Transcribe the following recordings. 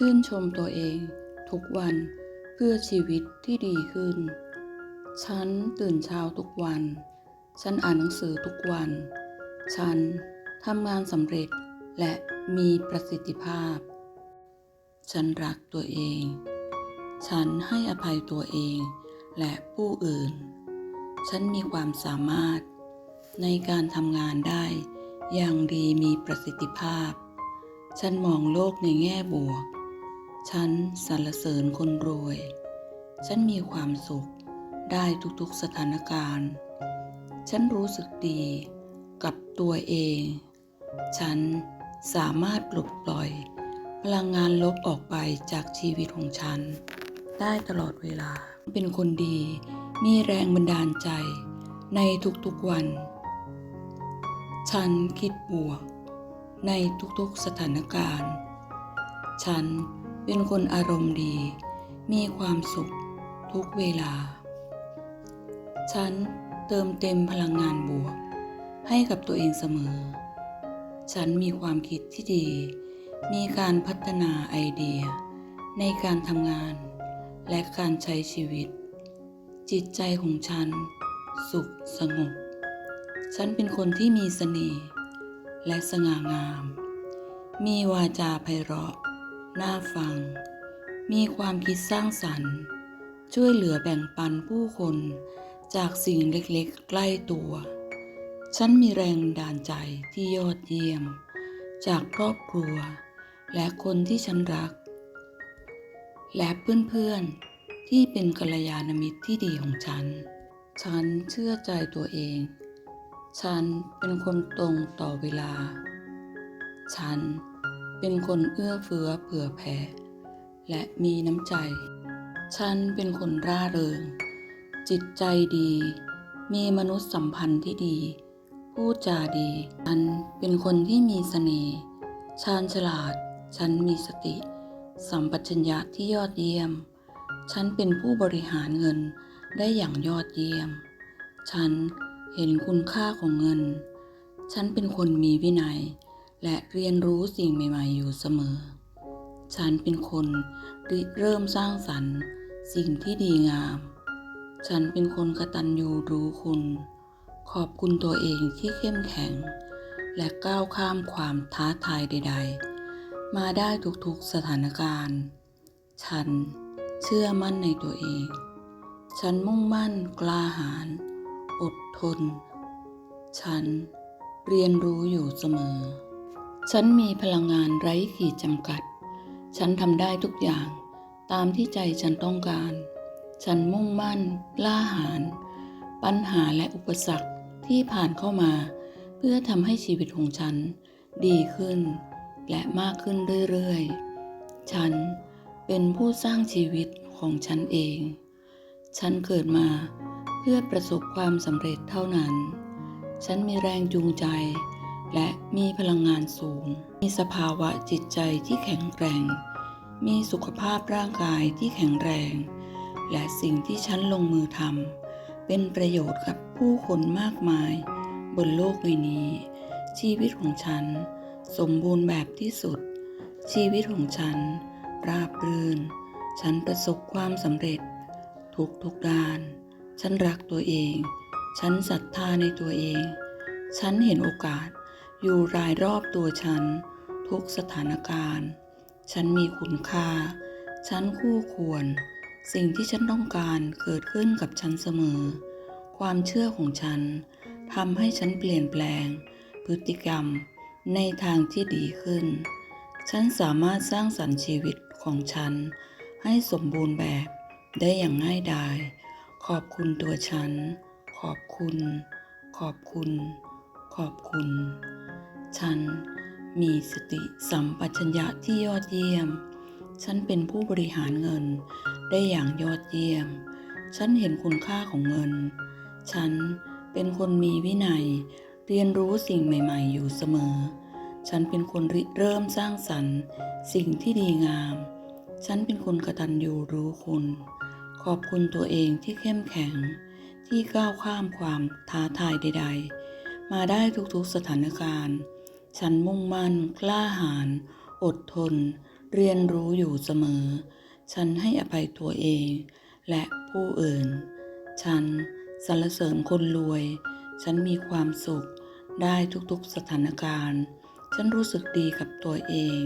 ชื่นชมตัวเอง ทุกวันเพื่อชีวิตที่ดีขึ้น ฉันตื่นเช้าทุกวัน ฉันอ่านหนังสือทุกวัน ฉันทำงานสำเร็จและมีประสิทธิภาพ ฉันรักตัวเอง ฉันให้อภัยตัวเองและผู้อื่น ฉันมีความสามารถในการทำงานได้อย่างดีมีประสิทธิภาพ ฉันมองโลกในแง่บวก ฉันสรรเสริญคนรวย ฉันมีความสุขได้ทุกๆสถานการณ์ ฉันรู้สึกดีกับตัวเอง ฉันสามารถปลดปล่อยพลังงานลบออกไปจากชีวิตของฉัน ได้ตลอดเวลา เป็นคนดี มีแรงบันดาลใจในทุกๆวัน ฉันคิดบวก ในทุกๆสถานการณ์ ฉัน เป็นคนอารมณ์ดี มีความสุขทุกเวลา ฉันเติมเต็มพลังงานบวก ให้กับตัวเองเสมอ ฉันมีความคิดที่ดี มีการพัฒนาไอเดีย ในการทำงานและการใช้ชีวิต จิตใจของฉัน สุขสงบ ฉันเป็นคนที่มีเสน่ห์และสง่างาม มีวาจาไพเราะ น่าฟัง มีความคิดสร้างสรรค์ ช่วยเหลือแบ่งปันผู้คนจากสิ่งเล็กๆ ใกล้ตัว ฉันมีแรงบันดาลใจที่ยอดเยี่ยม จากครอบครัว และคนที่ฉันรัก และเพื่อนๆ ที่เป็นกัลยาณมิตรที่ดีของฉัน ฉันเชื่อใจตัวเอง ฉันเป็นคนตรงต่อเวลา ฉัน เป็นคนเอื้อเฟื้อเผื่อแผ่ และมีน้ำใจ ฉันเป็นคนร่าเริง จิตใจดี มีมนุษยสัมพันธ์ที่ดี พูดจาดี ฉันเป็นคนที่มีเสน่ห์ ชาญฉลาด ฉันมีสติ สัมปชัญญะที่ยอดเยี่ยม ฉันเป็นผู้บริหารเงินได้อย่างยอดเยี่ยม ฉันเห็นคุณค่าของเงิน ฉันเป็นคนมีวินัย และเรียนรู้สิ่งใหม่ ๆ อยู่เสมอ ฉันเป็นคนริเริ่มสร้างสรรค์ สิ่งที่ดีงาม ฉันเป็นคนกระตัญญูรู้คุณ ขอบคุณตัวเองที่เข้มแข็ง และก้าวข้ามความท้าทายใด ๆ มาได้ทุกๆสถานการณ์ ฉันเชื่อมั่นในตัวเอง ฉันมุ่งมั่นกล้าหาญอดทน ฉันเรียนรู้อยู่เสมอ ฉันมีพลังงานไร้ขีดจำกัด ฉันทำได้ทุกอย่างตามที่ใจฉันต้องการ ฉันมุ่งมั่นล้าหาญปัญหาและอุปสรรคที่ผ่านเข้ามา เพื่อทำให้ชีวิตของฉัน ดีขึ้น และมากขึ้นเรื่อยๆ ฉันเป็นผู้สร้างชีวิตของฉันเอง ฉันเกิดมาเพื่อประสบความสำเร็จเท่านั้น ฉันมีแรงจูงใจ และมีพลังงานสูง มีสภาวะจิตใจที่แข็งแกร่ง มีสุขภาพร่างกายที่แข็งแรง และสิ่งที่ฉันลงมือทำเป็นประโยชน์กับผู้คนมากมาย บนโลกใบนี้ ชีวิตของฉัน สมบูรณ์แบบที่สุด ชีวิตของฉัน ราบรื่น ฉันประสบความสำเร็จ ทุกทุกด้าน ฉันรักตัวเอง ฉันศรัทธาในตัวเอง ฉันเห็นโอกาส อยู่รายรอบตัวฉัน ทุกสถานการณ์ ฉันมีคุณค่า ฉันคู่ควร สิ่งที่ฉันต้องการเกิดขึ้นกับฉันเสมอ ความเชื่อของฉันทำให้ฉันเปลี่ยนแปลง พฤติกรรมในทางที่ดีขึ้น ฉันสามารถสร้างสรรค์ชีวิตของฉัน ให้สมบูรณ์แบบได้อย่างง่ายดายขอบคุณตัวฉัน ขอบคุณ ขอบคุณ ขอบคุณ ฉันมีสติสัมปชัญญะที่ยอดเยี่ยม ฉันเป็นผู้บริหารเงินได้อย่างยอดเยี่ยม ฉันเห็นคุณค่าของเงิน ฉันเป็นคนมีวินัย เรียนรู้สิ่งใหม่ ๆ อยู่เสมอ ฉันเป็นคนริเริ่มสร้างสรรค์ สิ่งที่ดีงาม ฉันเป็นคนกระตัญญูรู้คุณ ขอบคุณตัวเองที่เข้มแข็ง ที่ก้าวข้ามความท้าทายใด ๆ มาได้ทุกๆสถานการณ์ ฉันมุ่งมั่นกล้าหาญอดทน เรียนรู้อยู่เสมอ ฉันให้อภัยตัวเอง และผู้อื่น ฉันสรรเสริญคนรวย ฉันมีความสุขได้ทุกๆสถานการณ์ ฉันรู้สึกดีกับตัวเอง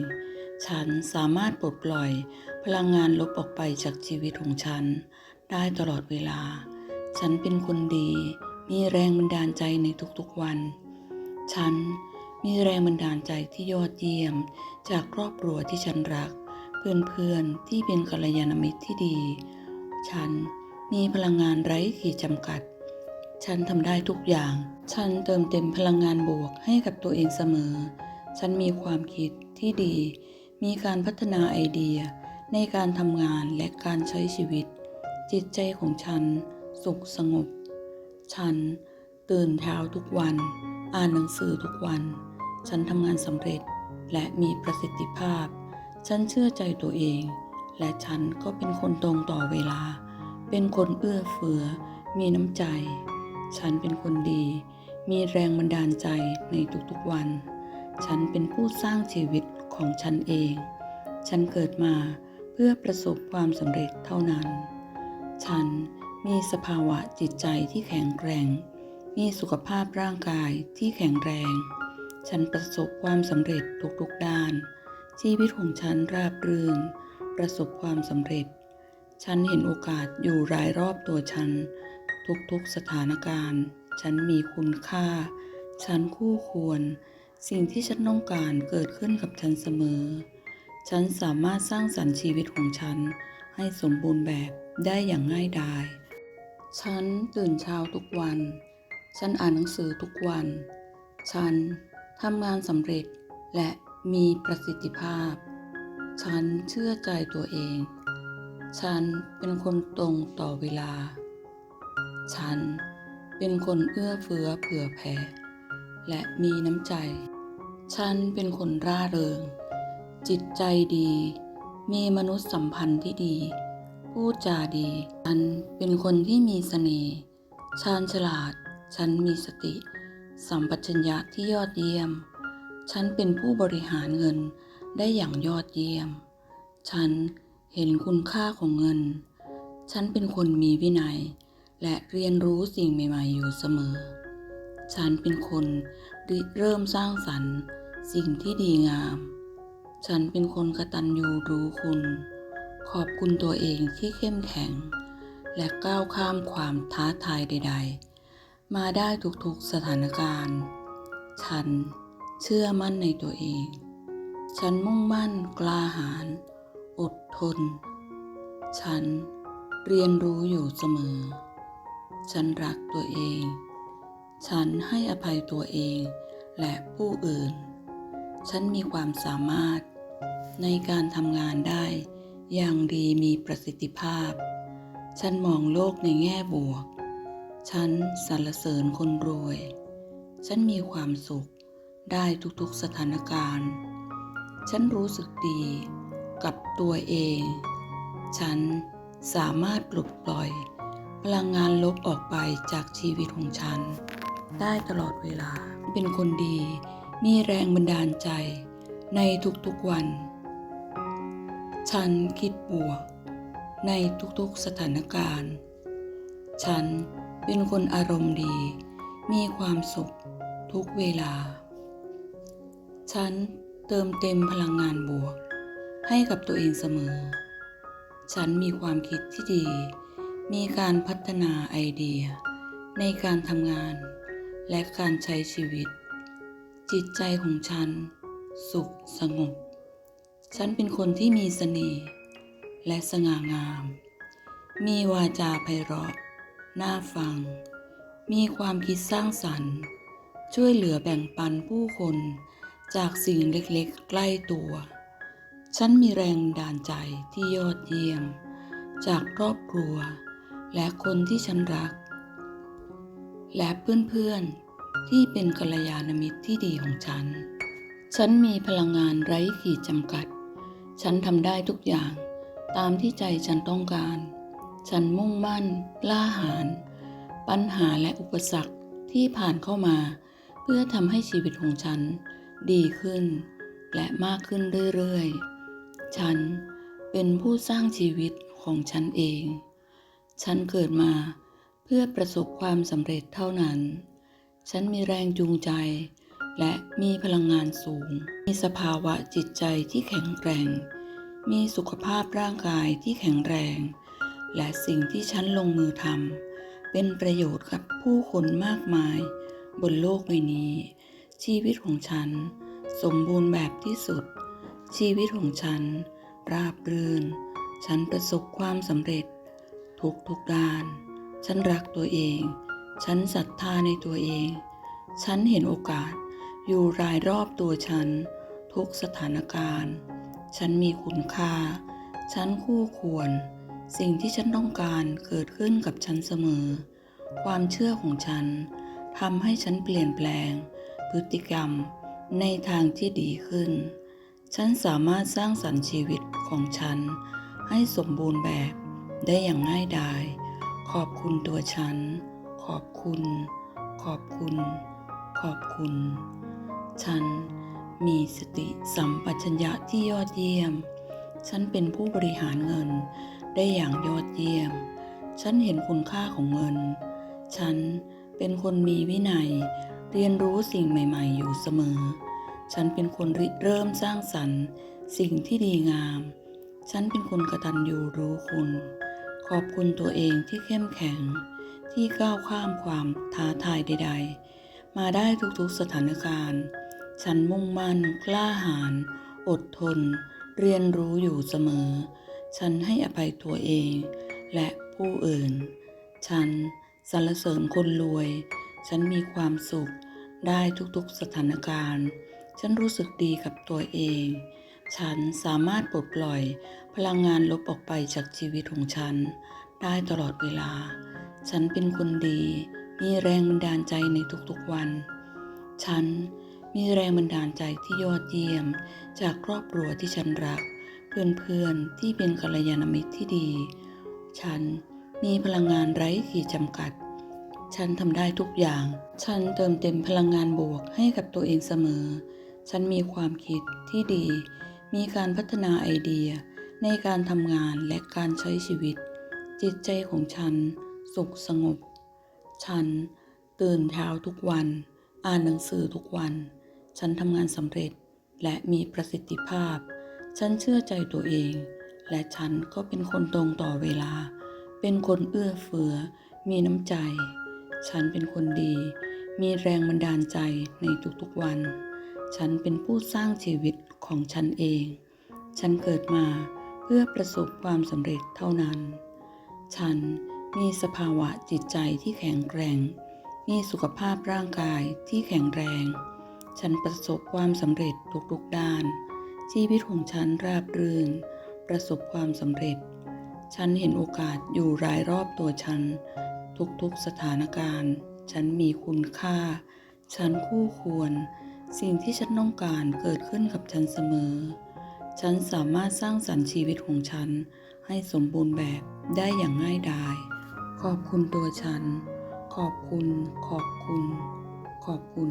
ฉันสามารถปลดปล่อยพลังงานลบออกไปจากชีวิตของฉัน ได้ตลอดเวลา ฉันเป็นคนดี มีแรงบันดาลใจในทุกๆวัน ฉัน มีแรงบันดาลใจที่ยอดเยี่ยม จากครอบครัวที่ฉันรัก เพื่อนๆที่เป็นกัลยาณมิตรที่ดี ฉันมีพลังงานไร้ขีดจำกัด ฉันทำได้ทุกอย่าง ฉันเติมเต็มพลังงานบวกให้กับตัวเองเสมอ ฉันมีความคิดที่ดี มีการพัฒนาไอเดีย ในการทำงานและการใช้ชีวิต จิตใจของฉัน สุขสงบ ฉันตื่นเช้าทุกวัน อ่านหนังสือทุกวัน ฉันทำงานสำเร็จและมีประสิทธิภาพ ฉันเชื่อใจตัวเอง และฉันก็เป็นคนตรงต่อเวลา เป็นคนเอื้อเฟื้อ มีน้ำใจ ฉันเป็นคนดี มีแรงบันดาลใจในทุกๆวัน ฉันเป็นผู้สร้างชีวิตของฉันเอง ฉันเกิดมาเพื่อประสบความสำเร็จเท่านั้น ฉันมีสภาวะจิตใจที่แข็งแกร่ง มีสุขภาพร่างกายที่แข็งแรง ฉันประสบความสำเร็จทุกๆด้าน ชีวิตของฉันราบรื่น ประสบความสำเร็จ ฉันเห็นโอกาสอยู่รายรอบตัวฉัน ทุกๆสถานการณ์ ฉันมีคุณค่า ฉันคู่ควร สิ่งที่ฉันต้องการเกิดขึ้นกับฉันเสมอ ฉันสามารถสร้างสรรค์ชีวิตของฉัน ให้สมบูรณ์แบบได้อย่างง่ายดาย ฉันตื่นเช้าทุกวัน ฉันอ่านหนังสือทุกวัน ฉัน ทำงานสำเร็จและมีประสิทธิภาพ ฉันเชื่อใจตัวเอง ฉันเป็นคนตรงต่อเวลา ฉันเป็นคนเอื้อเฟื้อเผื่อแผ่ และมีน้ำใจ ฉันเป็นคนร่าเริง จิตใจดี มีมนุษยสัมพันธ์ที่ดี พูดจาดี ฉันเป็นคนที่มีเสน่ห์ชาญฉลาด ฉันมีสติ สัมปชัญญะที่ยอดเยี่ยม ฉันเป็นผู้บริหารเงินได้อย่างยอดเยี่ยม ฉันเห็นคุณค่าของเงิน ฉันเป็นคนมีวินัย และเรียนรู้สิ่งใหม่ๆอยู่เสมอ ฉันเป็นคนริเริ่มสร้างสรรค์สิ่งที่ดีงาม ฉันเป็นคนกระตัญญูรู้คุณ ขอบคุณตัวเองที่เข้มแข็ง และก้าวข้ามความท้าทายใด ๆ มาได้ทุกๆสถานการณ์ ฉันเชื่อมั่นในตัวเอง ฉันมุ่งมั่นกล้าหาญอดทน ฉันเรียนรู้อยู่เสมอ ฉันรักตัวเอง ฉันให้อภัยตัวเองและผู้อื่น ฉันมีความสามารถในการทำงานได้อย่างดีมีประสิทธิภาพ ฉันมองโลกในแง่บวก ฉันสรรเสริญคนรวย ฉันมีความสุขได้ทุกๆสถานการณ์ ฉันรู้สึกดีกับตัวเอง ฉันสามารถปลดปล่อย พลังงานลบออกไปจากชีวิตของฉัน ได้ตลอดเวลา เป็นคนดี มีแรงบันดาลใจในทุกๆวัน ฉันคิดบวก ในทุกๆสถานการณ์ ฉัน เป็นคนอารมณ์ดี มีความสุข ทุกเวลา ฉันเติมเต็มพลังงานบวก ให้กับตัวเองเสมอ ฉันมีความคิดที่ดี มีการพัฒนาไอเดีย ในการทำงาน และการใช้ชีวิต จิตใจของฉัน สุขสงบ ฉันเป็นคนที่มีเสน่ห์และสง่างาม มีวาจาไพเราะ น่าฟัง มีความคิดสร้างสรรค์ ช่วยเหลือแบ่งปันผู้คนจากสิ่งเล็กๆ ใกล้ตัว ฉันมีแรงบันดาลใจที่ยอดเยี่ยม จากครอบครัว และคนที่ฉันรัก และเพื่อนๆ ที่เป็นกัลยาณมิตรที่ดีของฉัน ฉันมีพลังงานไร้ขีดจำกัด ฉันทำได้ทุกอย่างตามที่ใจฉันต้องการ ฉันมุ่งมั่นกล้าหาญปัญหาและอุปสรรคที่ผ่านเข้ามา เพื่อทำให้ชีวิตของฉัน ดีขึ้น และมากขึ้นเรื่อยๆ ฉันเป็นผู้สร้างชีวิตของฉันเอง ฉันเกิดมาเพื่อประสบความสำเร็จเท่านั้น ฉันมีแรงจูงใจ และมีพลังงานสูง มีสภาวะจิตใจที่แข็งแกร่ง มีสุขภาพร่างกายที่แข็งแรง และสิ่งที่ฉันลงมือทำเป็นประโยชน์กับผู้คนมากมาย บนโลกใบนี้ ชีวิตของฉัน สมบูรณ์แบบที่สุด ชีวิตของฉัน ราบรื่น ฉันประสบความสำเร็จ ทุกทุกด้าน ฉันรักตัวเอง ฉันศรัทธาในตัวเอง ฉันเห็นโอกาสอยู่รายรอบตัวฉัน ทุกสถานการณ์ ฉันมีคุณค่า ฉันคู่ควร สิ่งที่ฉันต้องการเกิดขึ้นกับฉันเสมอ ความเชื่อของฉันทำให้ฉันเปลี่ยนแปลง พฤติกรรมในทางที่ดีขึ้น ฉันสามารถสร้างสรรค์ชีวิตของฉัน ให้สมบูรณ์แบบได้อย่างง่ายดาย ขอบคุณตัวฉัน ขอบคุณ ขอบคุณ ขอบคุณ ฉันมีสติสัมปชัญญะที่ยอดเยี่ยม ฉันเป็นผู้บริหารเงิน ได้อย่างยอดเยี่ยม ฉันเห็นคุณค่าของเงิน ฉันเป็นคนมีวินัย เรียนรู้สิ่งใหม่ ๆ อยู่เสมอ ฉันเป็นคนริเริ่มสร้างสรรค์ สิ่งที่ดีงาม ฉันเป็นคนกระตัญญูรู้คุณ ขอบคุณตัวเองที่เข้มแข็ง ที่ก้าวข้ามความท้าทายใด ๆ มาได้ทุกๆสถานการณ์ ฉันมุ่งมั่น กล้าหาญ อดทน เรียนรู้อยู่เสมอ ฉันให้อภัยตัวเอง และผู้อื่น ฉันสรรเสริญคนรวย ฉันมีความสุขได้ทุกๆสถานการณ์ ฉันรู้สึกดีกับตัวเอง ฉันสามารถปลดปล่อยพลังงานลบออกไปจากชีวิตของฉัน ได้ตลอดเวลา ฉันเป็นคนดี มีแรงบันดาลใจในทุกๆวัน ฉันมีแรงบันดาลใจที่ยอดเยี่ยมจากครอบครัวที่ฉันรัก เพื่อนๆที่เป็นกัลยาณมิตรที่ดี ฉันมีพลังงานไร้ขีดจำกัด ฉันทำได้ทุกอย่าง ฉันเติมเต็มพลังงานบวกให้กับตัวเองเสมอ ฉันมีความคิดที่ดี มีการพัฒนาไอเดียในการทำงานและการใช้ชีวิต จิตใจของฉัน สุขสงบ ฉันตื่นเช้าทุกวัน อ่านหนังสือทุกวัน ฉันทำงานสำเร็จและมีประสิทธิภาพ ฉันเชื่อใจตัวเอง และฉันก็เป็นคนตรงต่อเวลา เป็นคนเอื้อเฟื้อ มีน้ำใจ ฉันเป็นคนดี มีแรงบันดาลใจในทุกๆวัน ฉันเป็นผู้สร้างชีวิตของฉันเอง ฉันเกิดมาเพื่อประสบความสำเร็จเท่านั้น ฉันมีสภาวะจิตใจที่แข็งแกร่ง มีสุขภาพร่างกายที่แข็งแรง ฉันประสบความสำเร็จทุกๆด้าน ชีวิตของฉันราบรื่น ประสบความสำเร็จ ฉันเห็นโอกาสอยู่รายรอบตัวฉัน ทุกๆสถานการณ์ ฉันมีคุณค่า ฉันคู่ควร สิ่งที่ฉันต้องการเกิดขึ้นกับฉันเสมอ ฉันสามารถสร้างสรรค์ชีวิตของฉัน ให้สมบูรณ์แบบได้อย่างง่ายดาย ขอบคุณตัวฉัน ขอบคุณ ขอบคุณ ขอบคุณ